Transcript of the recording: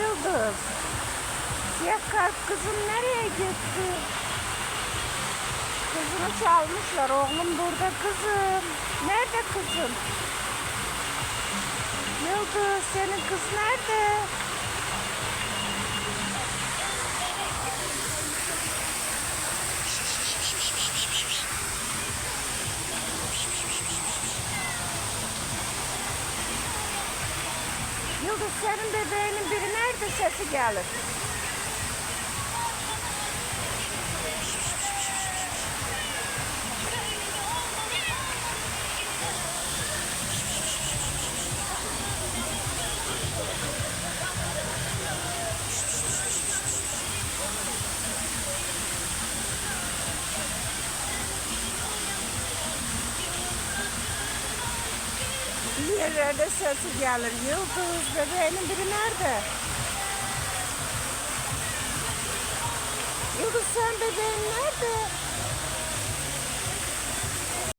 Yıldız. Siyah kalp kızım nereye gitti? Kızını çalmışlar. Oğlum burada kızım. Nerede kızım? Yıldız senin kız nerede? Yıldız senin bebeğinin biri nerede sesi gelir? Yerlerde sesi gelir. Yıldız bebeğinin biri nerede? Yıldız sen bebeğin?